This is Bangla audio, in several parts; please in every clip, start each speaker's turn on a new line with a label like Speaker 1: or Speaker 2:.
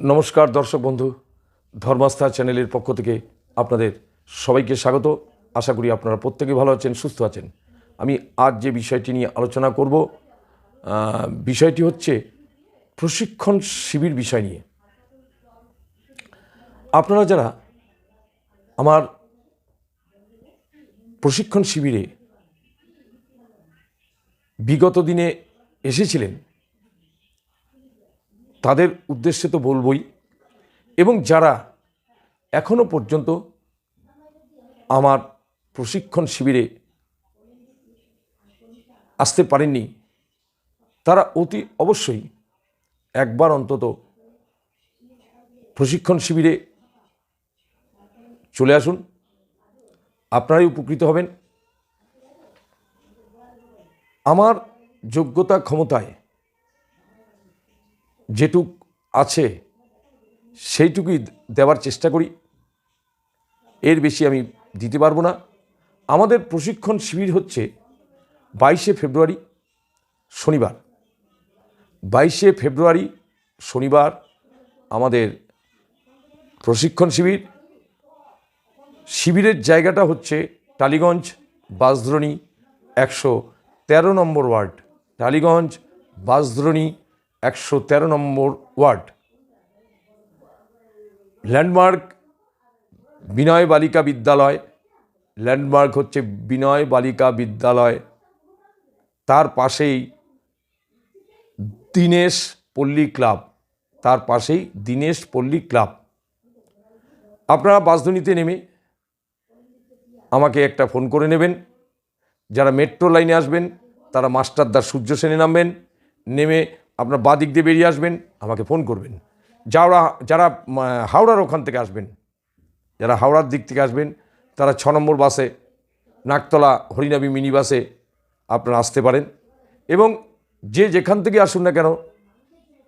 Speaker 1: নমস্কার, দর্শক বন্ধু, ধর্মাস্থা চ্যানেলের পক্ষ থেকে আপনাদের সবাইকে স্বাগত। আশা করি আপনারা প্রত্যেকে ভালো আছেন, সুস্থ আছেন। আমি আজ যে বিষয়টি নিয়ে আলোচনা করব বিষয়টি হচ্ছে প্রশিক্ষণ শিবির বিষয় নিয়ে। আপনারা যারা আমার প্রশিক্ষণ শিবিরে বিগত দিনে এসেছিলেন তাদের উদ্দেশ্যে তো বলবই। এবং যারা এখনও পর্যন্ত আমার প্রশিক্ষণ শিবিরে আসতে পারেননি, তারা অতি অবশ্যই একবার অন্তত প্রশিক্ষণ শিবিরে চলে আসুন। আপনারাই উপকৃত হবেন। আমার যোগ্যতা ক্ষমতায় যেটুক আছে, সেইটুকুই দেওয়ার চেষ্টা করি। এর বেশি আমি দিতে পারব না। আমাদের প্রশিক্ষণ শিবির হচ্ছে বাইশে ফেব্রুয়ারি, শনিবার। বাইশে ফেব্রুয়ারি, শনিবার আমাদের প্রশিক্ষণ শিবির। শিবিরের জায়গাটা হচ্ছে টালিগঞ্জ বাসদ্রণী একশো তেরো নম্বর ওয়ার্ড, টালিগঞ্জ বাসদ্রণী একশো তেরো নম্বর ওয়ার্ড। ল্যান্ডমার্ক বিনয় বালিকা বিদ্যালয়। ল্যান্ডমার্ক হচ্ছে বিনয় বালিকা বিদ্যালয়। তার পাশেই দীনেশ পল্লী ক্লাব। তার পাশেই দীনেশ পল্লী ক্লাব। আপনারা বাসধনীতে নেমে আমাকে একটা ফোন করে নেবেন। যারা মেট্রো লাইনে আসবেন, তারা মাস্টারদার সূর্য সেনে নামবেন। নেমে আপনার বাঁ দিক দিয়ে বেরিয়ে আসবেন, আমাকে ফোন করবেন। যারা যারা হাওড়ার ওখান থেকে আসবেন, যারা হাওড়ার দিক থেকে আসবেন, তারা ছ নম্বর বাসে নাকতলা হরিনাবি মিনি বাসে আপনারা আসতে পারেন এবং যে যেখান থেকে আসুন না কেন,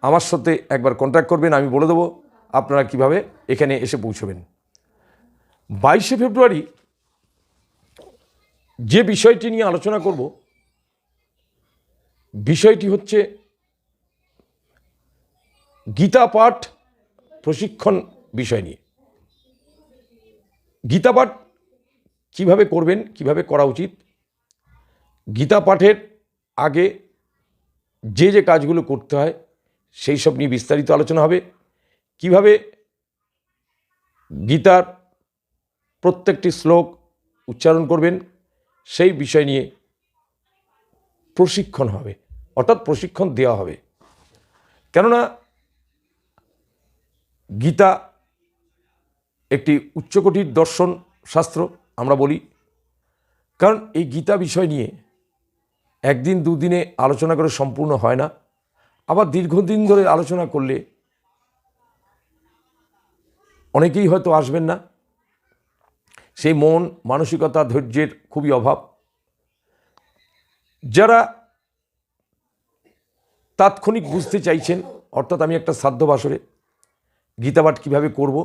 Speaker 1: আমার সাথে একবার কন্ট্যাক্ট করবেন, আমি বলে দেবো আপনারা কীভাবে এখানে এসে পৌঁছবেন। বাইশে ফেব্রুয়ারি যে বিষয়টি নিয়ে আলোচনা করব, বিষয়টি হচ্ছে গীতা পাঠ প্রশিক্ষণ বিষয় নিয়ে। গীতা পাঠ কীভাবে করবেন, কীভাবে করা উচিত? গীতা পাঠের আগে যে যে কাজগুলো করতে হয়, সেই সব নিয়ে বিস্তারিত আলোচনা হবে। কীভাবে গীতার প্রত্যেকটি শ্লোক উচ্চারণ করবেন, সেই বিষয় নিয়ে প্রশিক্ষণ হবে, অর্থাৎ প্রশিক্ষণ দেওয়া হবে। কেননা গীতা একটি উচ্চকোটির দর্শন শাস্ত্র, আমরা বলি। কারণ এই গীতা বিষয় নিয়ে একদিন দুদিনে আলোচনা করে সম্পূর্ণ হয় না। আবার দীর্ঘদিন ধরে আলোচনা করলে অনেকেই হয়তো আসবেন না। সেই মন, মানসিকতা, ধৈর্যের খুবই অভাব। যারা তাৎক্ষণিক বুঝতে চাইছেন, অর্থাৎ আমি একটা সাধ্য বাসরে গীতাপাঠ কীভাবে করব,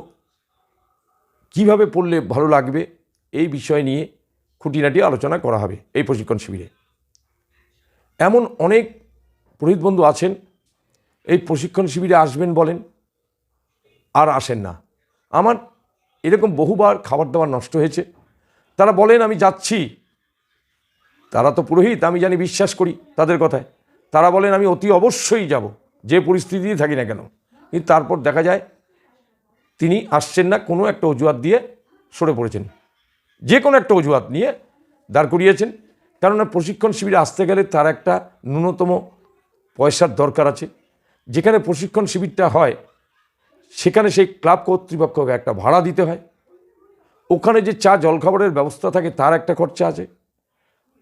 Speaker 1: কীভাবে পড়লে ভালো লাগবে, এই বিষয় নিয়ে খুঁটিনাটি আলোচনা করা হবে এই প্রশিক্ষণ শিবিরে। এমন অনেক পুরোহিত বন্ধু আছেন, এই প্রশিক্ষণ শিবিরে আসবেন বলেন, আর আসেন না। আমার এরকম বহুবার খাবার দাবার নষ্ট হয়েছে, তারা বলেন, আমি যাচ্ছি। তারা তো পুরোহিত, আমি জানি বিশ্বাস করি তাদের কথায়। তারা বলেন, আমি অতি অবশ্যই যাব, যে পরিস্থিতিতে থাকি না কেন। কিন্তু তারপর দেখা যায় তিনি আসছেন না, কোনো একটা অজুহাত দিয়ে সরে পড়েছেন। যে কোনো একটা অজুহাত নিয়ে দাঁড় করিয়েছেন। কেননা প্রশিক্ষণ শিবিরে আসতে গেলে তার একটা ন্যূনতম পয়সার দরকার আছে। যেখানে প্রশিক্ষণ শিবিরটা হয়, সেখানে সেই ক্লাব কর্তৃপক্ষকে একটা ভাড়া দিতে হয়। ওখানে যে চা জলখাবারের ব্যবস্থা থাকে, তার একটা খরচা আছে।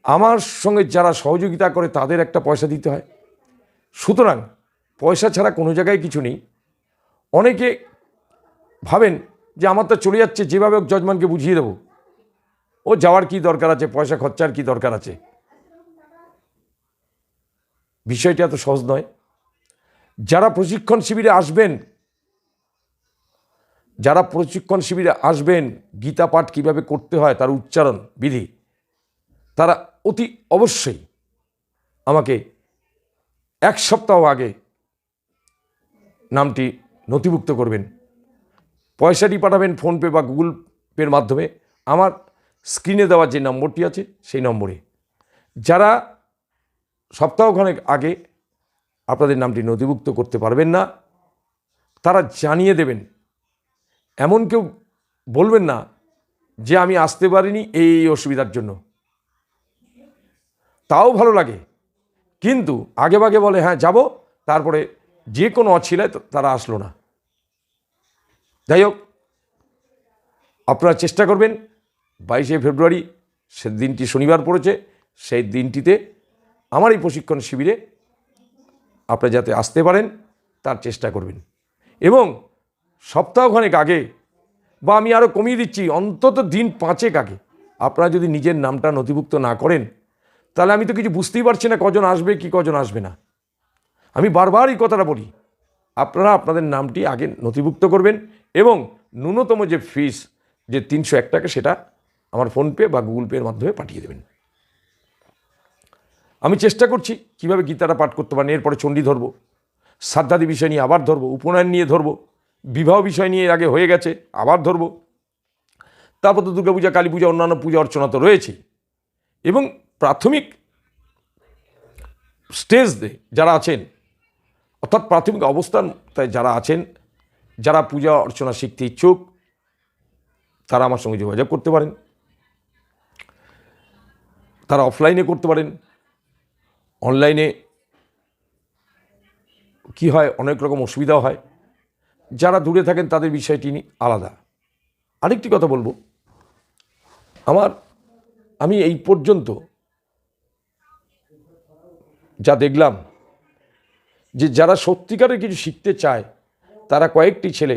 Speaker 1: আমার সঙ্গে যারা সহযোগিতা করে, তাদের একটা পয়সা দিতে হয়। সুতরাং পয়সা ছাড়া কোনো জায়গায় কিছু নেই। অনেকে ভাবেন যে আমার তো চলে যাচ্ছে, যেভাবে হোক জজমানকে বুঝিয়ে দেবো। ও যাওয়ার কি দরকার আছে, পয়সা খরচার কি দরকার আছে? বিষয়টা এত সহজ নয়। যারা প্রশিক্ষণ শিবিরে আসবেন, যারা প্রশিক্ষণ শিবিরে আসবেন, গীতা পাঠ কীভাবে করতে হয়, তার উচ্চারণ, বিধি, তারা অতি অবশ্যই আমাকে এক সপ্তাহ আগে নামটি নথিভুক্ত করবেন। পয়সাটি পাঠাবেন ফোনপে বা গুগল পের মাধ্যমে। আমার স্ক্রিনে দেওয়া যে নম্বরটি আছে, সেই নম্বরে। যারা সপ্তাহখানেক আগে আপনাদের নামটি নথিভুক্ত করতে পারবেন না, তারা জানিয়ে দেবেন। এমন কেউ বলবেন না যে আমি আসতে পারিনি এই অসুবিধার জন্য। তাও ভালো লাগে। কিন্তু আগে ভাগে বলে হ্যাঁ যাব। তারপরে যে কোনো অছিলায় তারা আসলো না। যাই হোক, আপনারা চেষ্টা করবেন, বাইশে ফেব্রুয়ারি সে দিনটি শনিবার পড়েছে, সেই দিনটিতে আমার এই প্রশিক্ষণ শিবিরে আপনারা যাতে আসতে পারেন, তার চেষ্টা করবেন। এবং সপ্তাহখানেক আগে, বা আমি আরও কমিয়ে দিচ্ছি, অন্তত দিন পাঁচেক আগে, আপনারা যদি নিজের নামটা নথিভুক্ত না করেন, তাহলে আমি তো কিছু বুঝতেই পারছি না কজন আসবে, কি কজন আসবে না। আমি বারবার এই কথাটা বলি, আপনারা আপনাদের নামটি আগে নথিভুক্ত করবেন এবং ন্যূনতম যে ফিস যে তিনশো এক টাকা সেটা আমার ফোনপে বা গুগল পের মাধ্যমে পাঠিয়ে দেবেন। আমি চেষ্টা করছি কীভাবে গীতাটা পাঠ করতে পারেন, এরপরে চণ্ডী ধরবো শ্রাদ্ধাদি বিষয় নিয়ে আবার ধরবো, উপনয়ন নিয়ে ধরবো, বিবাহ বিষয় নিয়ে আগে হয়ে গেছে, আবার ধরবো। তারপর তো দুর্গাপূজা কালী পূজা অন্যান্য পূজা অর্চনা তো রয়েছে। এবং প্রাথমিক স্টেজ যারা আছেন, অর্থাৎ প্রাথমিক অবস্থান তাই যারা আছেন যারা পূজা অর্চনা শিখতে ইচ্ছুক, তারা আমার সঙ্গে যোগাযোগ করতে পারেন। তারা অফলাইনে করতে পারেন। অনলাইনে কি হয়, অনেক রকম অসুবিধাও হয়। যারা দূরে থাকেন, তাদের বিষয়টি আলাদা। আরেকটি কথা বলব। আমার, আমি এই পর্যন্ত যা দেখলাম যে যারা সত্যিকারের কিছু শিখতে চায় তারা কয়েকটি ছেলে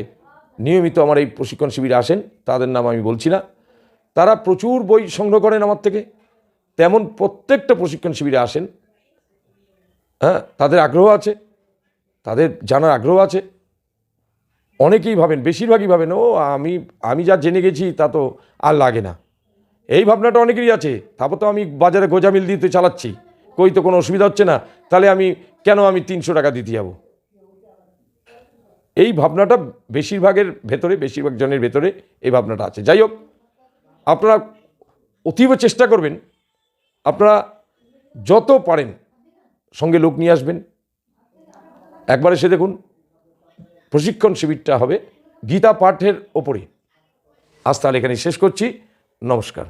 Speaker 1: নিয়মিত আমার এই প্রশিক্ষণ শিবিরে আসেন, তাদের নাম আমি বলছি না। তারা প্রচুর বই সংগ্রহ করেন আমার থেকে, তেমন প্রত্যেকটা প্রশিক্ষণ শিবিরে আসেন। হ্যাঁ তাদের আগ্রহ আছে, তাদের জানার আগ্রহ আছে। অনেকেই ভাবেন, বেশিরভাগই ভাবেন, ও, আমি আমি যা জেনে গেছি, তা তো আর লাগে না। এই ভাবনাটা অনেকেরই আছে, তারপর তো আমি বাজারে গোজামিল দিতে চালাচ্ছি, কই তো কোনো অসুবিধা হচ্ছে না, তাহলে আমি কেন আমি তিনশো টাকা দিতে যাব? এই ভাবনাটা বেশিরভাগের ভেতরে, বেশিরভাগ জনের ভেতরে এই ভাবনাটা আছে। যাই হোক, আপনারা অতীব চেষ্টা করবেন, আপনারা যত পারেন সঙ্গে লোক নিয়ে আসবেন। একবার এসে দেখুন, প্রশিক্ষণ শিবিরটা হবে গীতা পাঠের ওপরে। আজ তাহলে এখানে শেষ করছি। নমস্কার।